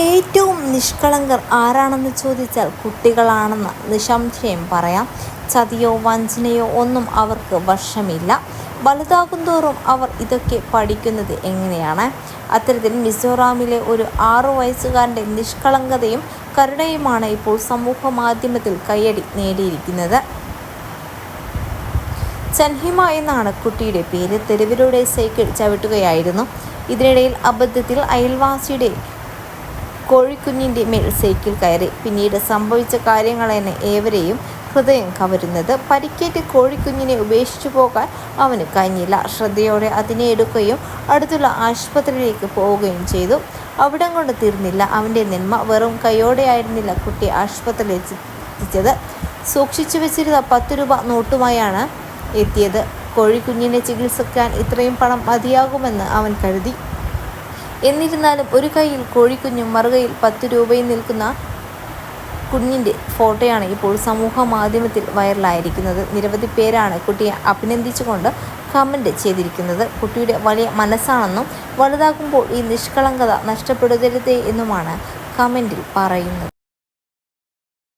ഏറ്റവും നിഷ്കളങ്കർ ആരാണെന്ന് ചോദിച്ചാൽ കുട്ടികളാണെന്ന് നിസംശയം പറയാം. ചതിയോ വഞ്ചനയോ ഒന്നും അവർക്ക് വശമില്ല. വലുതാകുന്തോറും അവർ ഇതൊക്കെ പഠിക്കുന്നത് എങ്ങനെയാണ്? അത്തരത്തിൽ മിസോറാമിലെ ഒരു ആറു വയസ്സുകാരന്റെ നിഷ്കളങ്കതയും കരുണയുമാണ് ഇപ്പോൾ സമൂഹ മാധ്യമത്തിൽ കയ്യടി നേടിയിരിക്കുന്നത്. ചൻഹിമ എന്നാണ് കുട്ടിയുടെ പേര്. തെരുവിലൂടെ സൈക്കിൾ ചവിട്ടുകയായിരുന്നു. ഇതിനിടയിൽ അബദ്ധത്തിൽ അയൽവാസിയുടെ കോഴിക്കുഞ്ഞിന്റെ മേൽ സൈക്കിൾ കയറി. പിന്നീട് സംഭവിച്ച കാര്യങ്ങളെന്ന് ഏവരെയും ഹൃദയം കവരുന്നത്. പരിക്കേറ്റ് കോഴിക്കുഞ്ഞിനെ ഉപേക്ഷിച്ചു പോകാൻ അവന് കഴിഞ്ഞില്ല. ശ്രദ്ധയോടെ അതിനെ എടുക്കുകയും അടുത്തുള്ള ആശുപത്രിയിലേക്ക് പോവുകയും ചെയ്തു. അവിടം കൊണ്ട് തീർന്നില്ല. അവന്റെ നന്മ വെറും കൈയോടെയായിരുന്നില്ല കുട്ടി ആശുപത്രിയിൽ എത്തിച്ചത് സൂക്ഷിച്ചു വെച്ചിരുന്ന പത്ത് രൂപ നോട്ടുമായാണ് എത്തിയത്. കോഴിക്കുഞ്ഞിനെ ചികിത്സിക്കാൻ ഇത്രയും പണം മതിയാകുമെന്ന് അവൻ കരുതി. എന്നിരുന്നാലും ഒരു കൈയിൽ കോഴിക്കുഞ്ഞും മറുകയിൽ പത്ത് രൂപയും നിൽക്കുന്ന കുഞ്ഞിന്റെ ഫോട്ടോയാണ് ഇപ്പോൾ സമൂഹ മാധ്യമത്തിൽ വൈറലായിരിക്കുന്നത്. നിരവധി പേരാണ് കുട്ടിയെ അഭിനന്ദിച്ചുകൊണ്ട് കമന്റ് ചെയ്തിരിക്കുന്നത്. കുട്ടിയുടെ വലിയ മനസ്സാണെന്നും വലുതാകുമ്പോൾ ഈ നിഷ്കളങ്കത നഷ്ടപ്പെടരുതേ എന്നുമാണ് കമന്റിൽ പറയുന്നത്.